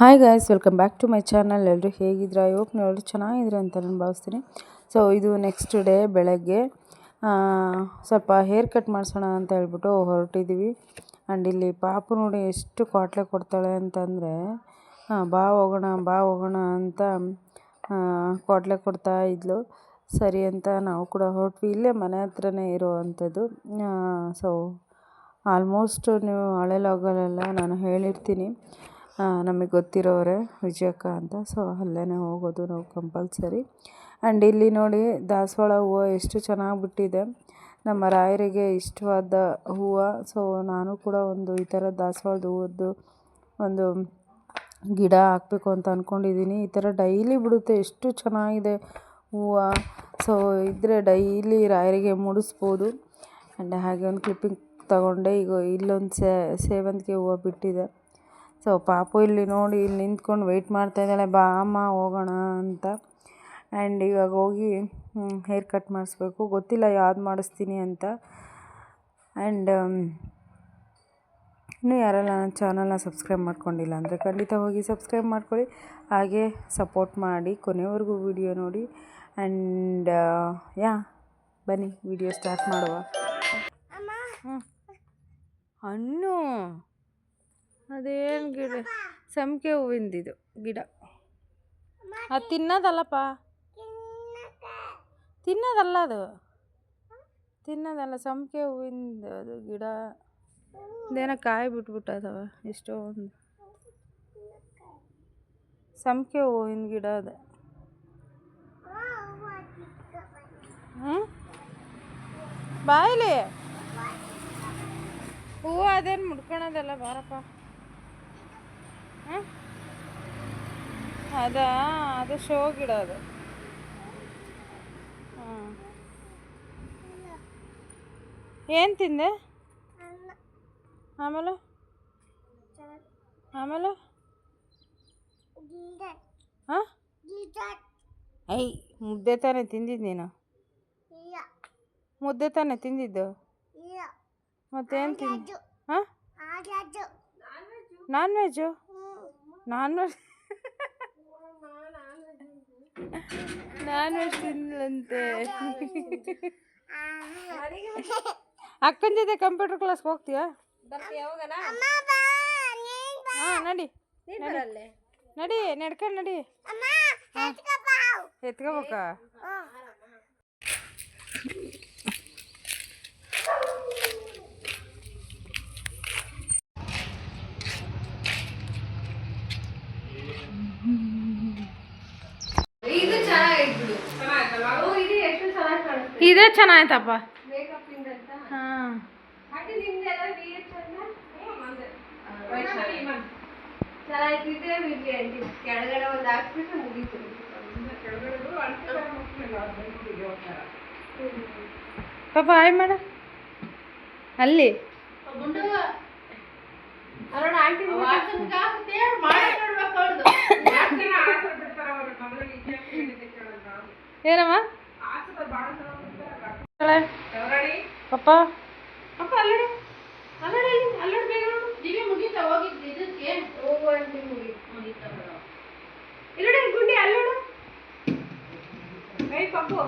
Hi guys welcome back to my channel ಎಲ್ಲರೂ ಹೇಗಿದ್ದೀರಾ? Hope ನೀವು ಎಲ್ಲರೂ ಚೆನ್ನಾಗಿದ್ದೀರಾ ಅಂತ ನಾನು ಭಾವಿಸ್ತೀನಿ. ಸೊ ಇದು ನೆಕ್ಸ್ಟ್ ಡೇ ಬೆಳಗ್ಗೆ. ಸ್ವಲ್ಪ ಹೇರ್ ಕಟ್ ಮಾಡಿಸೋಣ ಅಂತ ಹೇಳ್ಬಿಟ್ಟು ಹೊರಟಿದ್ದೀವಿ ಆ್ಯಂಡ್ ಇಲ್ಲಿ ಪಾಪು ನೋಡಿ ಎಷ್ಟು ಕ್ವಾಟ್ಲೆ ಕೊಡ್ತಾಳೆ ಅಂತಂದರೆ ಬಾ ಹೋಗೋಣ ಬಾ ಹೋಗೋಣ ಅಂತ ಕ್ವಾಟ್ಲೆ ಕೊಡ್ತಾ ಇದ್ಲು. ಸರಿ ಅಂತ ನಾವು ಕೂಡ ಹೊರಟ್ವಿ. ಇಲ್ಲೇ ಮನೆ ಹತ್ರನೇ ಇರೋವಂಥದ್ದು ಸೊ ಆಲ್ಮೋಸ್ಟ್ ನೀವು ಹಳೆ ಲಾಗಲೆಲ್ಲ ನಾನು ಹೇಳಿರ್ತೀನಿ. ನಮಗೆ ಗೊತ್ತಿರೋರೆ ವಿಜಯಕ್ಕ ಅಂತ. ಸೊ ಅಲ್ಲೇ ಹೋಗೋದು ನಾವು ಕಂಪಲ್ಸರಿ ಆ್ಯಂಡ್ ಇಲ್ಲಿ ನೋಡಿ ದಾಸವಾಳ ಹೂವು ಎಷ್ಟು ಚೆನ್ನಾಗಿ ಬಿಟ್ಟಿದೆ. ನಮ್ಮ ರಾಯರಿಗೆ ಇಷ್ಟವಾದ ಹೂವು. ಸೊ ನಾನು ಕೂಡ ಒಂದು ಈ ಥರ ದಾಸವಾಳದ ಹೂವದ್ದು ಒಂದು ಗಿಡ ಹಾಕಬೇಕು ಅಂತ ಅಂದ್ಕೊಂಡಿದ್ದೀನಿ ಈ ಥರ ಡೈಲಿ ಬಿಡುತ್ತೆ. ಎಷ್ಟು ಚೆನ್ನಾಗಿದೆ ಹೂವು. ಸೊ ಇದ್ದರೆ ಡೈಲಿ ರಾಯರಿಗೆ ಮೂಡಿಸ್ಬೋದು. ಆ್ಯಂಡ್ ಹಾಗೆ ಒಂದು ಕ್ಲಿಪ್ಪಿಂಗ್ ತಗೊಂಡೆ. ಈಗ ಇಲ್ಲೊಂದು ಸೇವಂತಿಗೆ ಹೂವು ಬಿಟ್ಟಿದೆ. ಸೊ ಪಾಪು ಇಲ್ಲಿ ನೋಡಿ ಇಲ್ಲಿ ನಿಂತ್ಕೊಂಡು ವೆಯ್ಟ್ ಮಾಡ್ತಾ ಇದ್ದಾಳೆ. ಬಾ ಅಮ್ಮ ಹೋಗೋಣ ಅಂತ. ಆ್ಯಂಡ್ ಇವಾಗ ಹೋಗಿ ಹೇರ್ ಕಟ್ ಮಾಡಿಸ್ಬೇಕು. ಗೊತ್ತಿಲ್ಲ ಯಾವ್ದು ಮಾಡಿಸ್ತೀನಿ ಅಂತ. ಆ್ಯಂಡ್ ಇನ್ನೂ ಯಾರೆಲ್ಲ ನನ್ನ ಚಾನಲ್ನ ಸಬ್ಸ್ಕ್ರೈಬ್ ಮಾಡ್ಕೊಂಡಿಲ್ಲ ಅಂದರೆ ಖಂಡಿತ ಹೋಗಿ ಸಬ್ಸ್ಕ್ರೈಬ್ ಮಾಡ್ಕೊಳ್ಳಿ. ಹಾಗೆ ಸಪೋರ್ಟ್ ಮಾಡಿ ಕೊನೆವರೆಗೂ ವಿಡಿಯೋ ನೋಡಿ. ಆ್ಯಂಡ್ ಯಾ ಬನ್ನಿ ವಿಡಿಯೋ ಸ್ಟಾರ್ಟ್ ಮಾಡುವ. ಹಣ್ಣು ಅದೇನು ಗಿಡ? ಸಂಪಿಗೆ ಹೂವಿಂದಿದು ಗಿಡ. ಅದು ತಿನ್ನೋದಲ್ಲಪ್ಪ? ತಿನ್ನೋದಲ್ಲ ಅದು. ತಿನ್ನೋದಲ್ಲ ಸಂಪಿಗೆ ಹೂವಿಂದ ಅದು ಗಿಡ. ಅದೇನೋ ಕಾಯಿ ಬಿಟ್ಬಿಟ್ಟದವ ಎಷ್ಟೋ ಒಂದು. ಸಂಪಿಗೆ ಹೂವಿನ ಗಿಡ ಅದು. ಹ್ಞೂ ಬಾಯಿಲಿ ಹೂವು ಅದೇನು ಮುಡ್ಕೊಳೋದಲ್ಲ ಬಾರಪ್ಪ. ಅದಾ? ಅದು ಶೋ ಗಿಡ ಅದು. ಹಾಂ. ಏನು ತಿಂದೆ? ಆಮೇಲೆ? ಆಮೇಲೆ? ಹಾಂ? ಐ ಮುದ್ದೆ ತಾನೇ ತಿಂದಿದ್ದು ನೀನು? ಮುದ್ದೆ ತಾನೇ ತಿಂದಿದ್ದು? ಮತ್ತೇನು ತಿಂದು ಹಾಂ? Non veg non veg non veg ತಿನ್ನಲಂತೆ ಅಕ್ಕನ ಜೊತೆ ಕಂಪ್ಯೂಟರ್ ಕ್ಲಾಸ್ಗೆ ಹೋಗ್ತೀಯಾ ಹಾಂ ನಡಿ. ನಡಿ. ನಡಿ ನಡ್ಕೊಂಡು ನಡಿ. ಎತ್ಕೋಬೇಕಾ ಇದು ಚೆನ್ನಾಗೈತೆ ಬಿಡು ಓ, ಇದು ಎಷ್ಟು ಚೆನ್ನಾಗಿ ಕಾಣಿಸ್ತು ಇದೇ ಚೆನ್ನಾಯ್ತಪ್ಪ ಮೇಕಪ್ ಇಂದಂತ ಹಾಂ ಮತ್ತೆ ನಿಮ್ದೆಲ್ಲ VH ಅನ್ನ? ವೈಷ್ಣವಿ ಮ್ಯಾಮ್. ಚೆನ್ನಾಗಿದ್ದಿದ್ರೆ ಬಿಡ್ಲಿ ಆಂಟಿ ಕೆಳಗಡೆ ಒಂದು ಚೆನ್ನಾಯ್ತಪ್ಪ. ಹಾಂ. ಪಾಪ ಆಯ್ ಮಾಡ. ಅಲ್ಲಿ. ಏನಮ್ಮ? ಪಪ್ಪ? ಅಪ್ಪ ಅಲ್ಲಡು. ಅಲ್ಲಡು ಅಲ್ಲಿ ಅಲ್ಲಡು ಬೇಗ ನೋಡು. ದಿವ್ಯ ಮುಗೀತಾ? ಹೋಗಿದ್ದು ಇದಕ್ಕೆ? ಹೋಗು ಆಂಟಿ ಇಲ್ಲಡ ಇಲ್ಲಡೆ ಗುಂಡಿ ಅಲ್ಲಡು. ಏಯ್ ಪಪ್ಪು.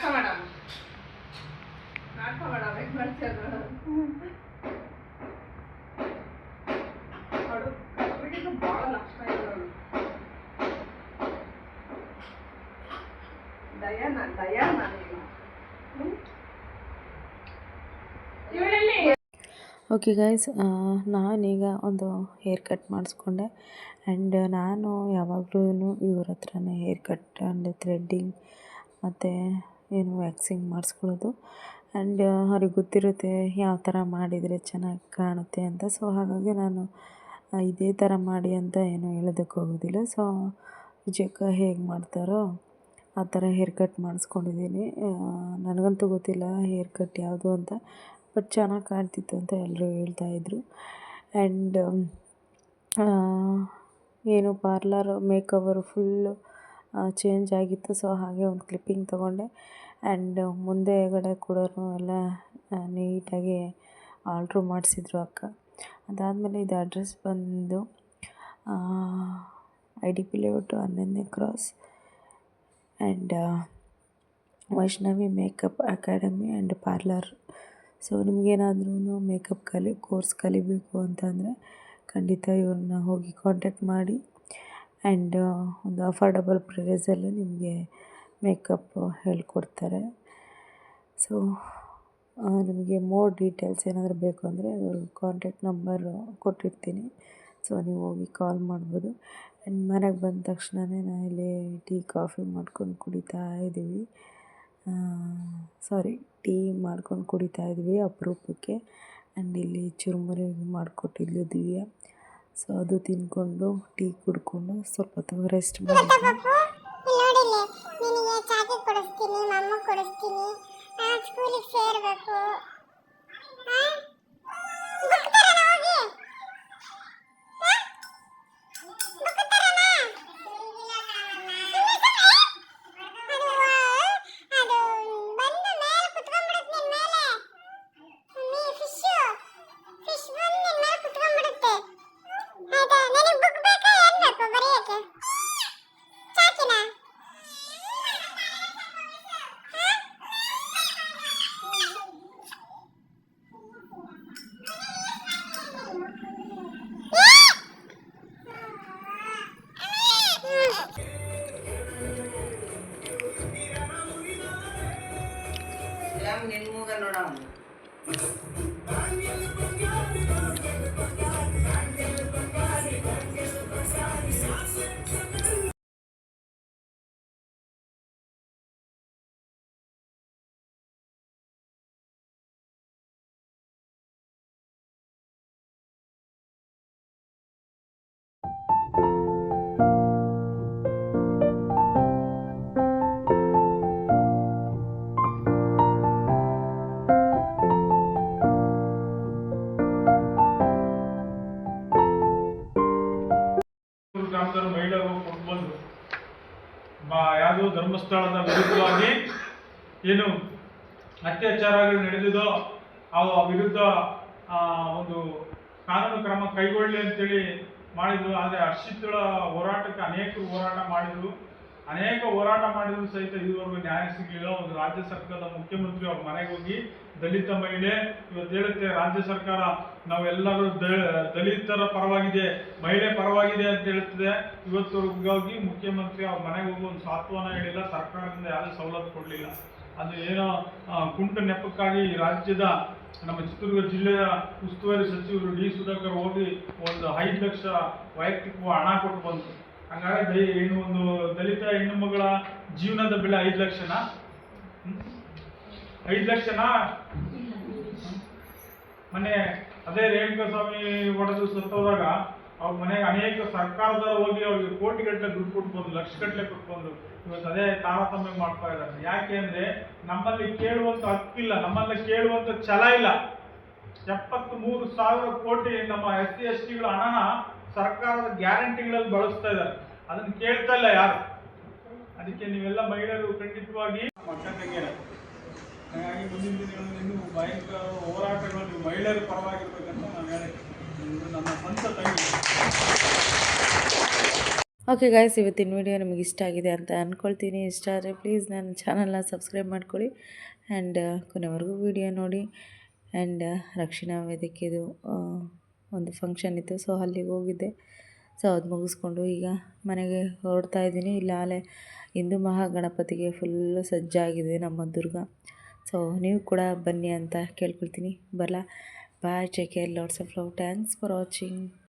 ನಾಟಕ ಮಾಡಮ್ಮ. ನಾನು ದಯ ಓಕೆ ಗೈಸ್ ನಾನೀಗ ಒಂದು ಹೇರ್ ಕಟ್ ಮಾಡಿಸ್ಕೊಂಡೆ. ಆ್ಯಂಡ್ ನಾನು ಯಾವಾಗಲೂ ಇವ್ರ ಹತ್ರನೇ ಹೇರ್ ಕಟ್ ಆ್ಯಂಡ್ ಥ್ರೆಡ್ಡಿಂಗ್ ಮತ್ತು ಏನು ವ್ಯಾಕ್ಸಿಂಗ್ ಮಾಡಿಸ್ಕೊಳ್ಳೋದು. ಆ್ಯಂಡ್ ಅವ್ರಿಗೆ ಗೊತ್ತಿರುತ್ತೆ ಯಾವ ಥರ ಮಾಡಿದರೆ ಚೆನ್ನಾಗಿ ಕಾಣುತ್ತೆ ಅಂತ. ಸೊ, ಹಾಗಾಗಿ ನಾನು ಇದೇ ಥರ ಮಾಡಿ ಅಂತ ಏನು ಹೇಳೋದಕ್ಕೆ ಹೋಗೋದಿಲ್ಲ. ಸೊ, ವಿಜಯಕ್ಕ ಹೇಗೆ ಮಾಡ್ತಾರೋ ಆ ಥರ ಹೇರ್ ಕಟ್ ಮಾಡಿಸ್ಕೊಂಡಿದ್ದೀನಿ. ನನಗಂತೂ ಗೊತ್ತಿಲ್ಲ ಹೇರ್ ಕಟ್ ಯಾವುದು ಅಂತ. ಬಟ್ ಚೆನ್ನಾಗಿ ಕಾಣ್ತಿತ್ತು ಅಂತ ಎಲ್ಲರೂ ಹೇಳ್ತಾಯಿದ್ರು ಆ್ಯಂಡ್ ಏನು ಪಾರ್ಲರ್ ಮೇಕವರು ಫುಲ್ಲು ಚೇಂಜ್ ಆಗಿತ್ತು. ಸೊ ಹಾಗೆ ಒಂದು ಕ್ಲಿಪ್ಪಿಂಗ್ ತೊಗೊಂಡೆ. ಆ್ಯಂಡ್ ಮುಂದೆಗಡೆ ಕೂಡ ಎಲ್ಲ ನೀಟಾಗಿ ಆರ್ಡ್ರ್ ಮಾಡಿಸಿದ್ರು ಅಕ್ಕ. ಅದಾದಮೇಲೆ ಇದು ಅಡ್ರೆಸ್ ಬಂದು ಐ ಡಿ ಪಿ ಲೇಔಟು ಹನ್ನೊಂದನೇ cross and Vaishnavi makeup academy and parlour so ನಿಮಗೇನಾದ್ರೂ makeup ಕಲಿ ಕೋರ್ಸ್ ಕಲಿಬೇಕು ಅಂತಂದರೆ ಖಂಡಿತ ಇವ್ರನ್ನ ಹೋಗಿ ಕಾಂಟ್ಯಾಕ್ಟ್ ಮಾಡಿ. ಆ್ಯಂಡ್ ಒಂದು ಅಫೋರ್ಡಬಲ್ ಪ್ರೈಸಲ್ಲಿ ನಿಮಗೆ ಮೇಕಪ್ ಹೇಳಿಕೊಡ್ತಾರೆ. ಸೊ ನಿಮಗೆ ಮೋರ್ ಡೀಟೇಲ್ಸ್ ಏನಾದರೂ ಬೇಕು ಅಂದರೆ ಇವ್ರ ಕಾಂಟ್ಯಾಕ್ಟ್ ನಂಬರ್ ಕೊಟ್ಟಿರ್ತೀನಿ. ಸೊ, ನೀವು ಹೋಗಿ ಕಾಲ್ ಮಾಡ್ಬೋದು. ಆ್ಯಂಡ್ ಮನೆಗೆ ಬಂದ ತಕ್ಷಣವೇ ನಾನಿಲ್ಲಿ ಟೀ, ಕಾಫಿ ಮಾಡ್ಕೊಂಡು ಕುಡಿತಾ ಇದ್ದೀವಿ. ಸಾರಿ, ಟೀ ಮಾಡ್ಕೊಂಡು ಕುಡಿತಾ ಇದ್ವಿ ಅಪರೂಪಕ್ಕೆ. ಆ್ಯಂಡ್ ಇಲ್ಲಿ ಚುರುಮುರಿ ಮಾಡಿಕೊಟ್ಟಿದ್ಲು ದಿವ್ಯ. ಸೊ ಅದು ತಿಂದ್ಕೊಂಡು ಟೀ ಕುಡ್ಕೊಂಡು ಸ್ವಲ್ಪ ಹೊತ್ತು ರೆಸ್ಟ್ ಮಾಡಿದ್ವಿ ನಿನಗೆ ಚಾಕಿ ಕೊಡಿಸ್ತೀನಿ ಮಮ್ಮ ಕೊಡಿಸ್ತೀನಿ. ಸ್ಕೂಲಿಗೆ ಸೇರಬೇಕು. బంగ్ ఎంగుగా నోడా ఉంది ಯಾವುದು ಧರ್ಮಸ್ಥಳದ ವಿರುದ್ಧವಾಗಿ ಏನು ಅತ್ಯಾಚಾರಗಳು ನಡೆದಿದೋ ಆ ವಿರುದ್ಧ ಒಂದು ಕಾನೂನು ಕ್ರಮ ಕೈಗೊಳ್ಳಿ ಅಂತೇಳಿ ಮಾಡಿದ್ರು. ಆದರೆ ಹರ್ಷಿತ್ಗಳ ಹೋರಾಟಕ್ಕೆ ಅನೇಕರು ಹೋರಾಟ ಮಾಡಿದ್ರು. ಅನೇಕ ಹೋರಾಟ ಮಾಡಿದ್ರು ಸಹಿತ ಇದುವರೆಗೂ ನ್ಯಾಯ ಸಿಗಲಿಲ್ಲ. ಒಂದು ರಾಜ್ಯ ಸರ್ಕಾರದ ಮುಖ್ಯಮಂತ್ರಿ ಅವ್ರ ಮನೆಗೆ ಹೋಗಿ ದಲಿತ ಮಹಿಳೆ ಇವತ್ತು ಹೇಳುತ್ತೆ, ರಾಜ್ಯ ಸರ್ಕಾರ ನಾವೆಲ್ಲರೂ ದಲಿತರ ಪರವಾಗಿದೆ, ಮಹಿಳೆ ಪರವಾಗಿದೆ ಅಂತ ಹೇಳ್ತಿದೆ. ಇವತ್ತಿಗಾಗಿ ಮುಖ್ಯಮಂತ್ರಿ ಅವ್ರ ಮನೆಗೆ ಹೋಗಿ ಒಂದು ಸಾತ್ವನ ಹೇಳಿಲ್ಲ, ಸರ್ಕಾರದಿಂದ ಯಾವುದೇ ಸವಲತ್ತು ಕೊಡಲಿಲ್ಲ. ಅದು ಏನೋ ಕುಂಟು ನೆಪಕ್ಕಾಗಿ ರಾಜ್ಯದ ನಮ್ಮ ಚಿತ್ರದುರ್ಗ ಜಿಲ್ಲೆಯ ಉಸ್ತುವಾರಿ ಸಚಿವರು ಡಿ ಸುಧಾಕರ್ ಹೋಗಿ ಒಂದು ಐದು ಲಕ್ಷ ವೈಯಕ್ತಿಕ ಹಣ ಕೊಟ್ಟು ಬಂತು ಹಂಗಾಗಿ ಏನು ಒಂದು ದಲಿತ ಹೆಣ್ಣು ಮಗಳ ಜೀವನದ ಬೆಲೆ ಐದು ಲಕ್ಷನಾ? ಐದು ಲಕ್ಷನಾ? ಮೊನ್ನೆ ಅದೇ ರೇಣುಕಾ ಸ್ವಾಮಿ ಒಡೆದು ಸತ್ತೋದಾಗ ಅವ್ರ ಮನೆಗೆ ಅನೇಕ ಸರ್ಕಾರದವರು ಹೋಗಿ ಅವ್ರಿಗೆ ಕೋಟಿ ಗಟ್ಟಲೆ ದುಡ್ಡು ಕೊಟ್ಟು ಬಂದು ಲಕ್ಷ ಗಟ್ಟಲೆ ಇವತ್ತು ಅದೇ ತಾರತಮ್ಯ ಮಾಡ್ತಾ ಇದ್ದಾರೆ. ಯಾಕೆ ಅಂದ್ರೆ ನಮ್ಮಲ್ಲಿ ಕೇಳುವಂತ ಹಕ್ಕಿಲ್ಲ, ನಮ್ಮಲ್ಲಿ ಕೇಳುವಂತ ಛಲ ಇಲ್ಲ. ಎಪ್ಪತ್ತ್ ಮೂರು ಸಾವಿರ ಕೋಟಿ ನಮ್ಮ ಎಸ್ ಸಿ, ಎಸ್ ಟಿಗಳ ಹಣನ ಸರ್ಕಾರದ ಗ್ಯಾರಂಟಿಗಳಲ್ಲಿ ಬಳಸ್ತಾ ಇದ್ದಾರೆ. ಅದನ್ನ ಕೇಳ್ತಾ ಇಲ್ಲ ಯಾರು? ಅದಕ್ಕೆ ನೀವೆಲ್ಲ ಮಹಿಳೆಯರು ಖಂಡಿತವಾಗಿ ಮಕ್ಕ ತಂಗಿಯರ ಹಾಗಾಗಿ ಮುಂದಿನ ದಿನಗಳಲ್ಲಿ ಇನ್ನೂ ಭಯಂಕರ ಹೋರಾಟಗಳು ನೀವು ಮಹಿಳೆಯರ ಪರವಾಗಿರ್ಬೇಕಂತ ನಾನು ಹೇಳಿ ನನ್ನ ಸ್ವಂತ ತಂಗಿ ಓಕೆ ಗಾಯ್ಸ್ ಇವತ್ತಿನ ವಿಡಿಯೋ ನಿಮಗೆ ಇಷ್ಟ ಆಗಿದೆ ಅಂತ ಅಂದ್ಕೊಳ್ತೀನಿ ಇಷ್ಟ ಆದರೆ ಪ್ಲೀಸ್ ನನ್ನ ಚಾನಲ್ನ ಸಬ್ಸ್ಕ್ರೈಬ್ ಮಾಡ್ಕೊಳ್ಳಿ. ಆ್ಯಂಡ್ ಕೊನೆವರೆಗೂ ವಿಡಿಯೋ ನೋಡಿ. ಆ್ಯಂಡ್ ರಕ್ಷಣಾ ವೇದಿಕೆದು ಒಂದು ಫಂಕ್ಷನ್ ಇತ್ತು. ಸೊ ಅಲ್ಲಿಗೆ ಹೋಗಿದ್ದೆ. ಸೊ ಅದು ಮುಗಿಸ್ಕೊಂಡು ಈಗ ಮನೆಗೆ ಹೊರಡ್ತಾ ಇದ್ದೀನಿ. ಇಲ್ಲ ಅಲ್ಲೇ ಹಿಂದೂ ಮಹಾಗಣಪತಿಗೆ ಫುಲ್ಲು ಸಜ್ಜಾಗಿದೆ ನಮ್ಮ ದುರ್ಗ. ಸೊ ನೀವು ಕೂಡ ಬನ್ನಿ ಅಂತ ಕೇಳ್ಕೊಳ್ತೀನಿ. ಬರಲ್ಲ bye take care lots of love thanks for watching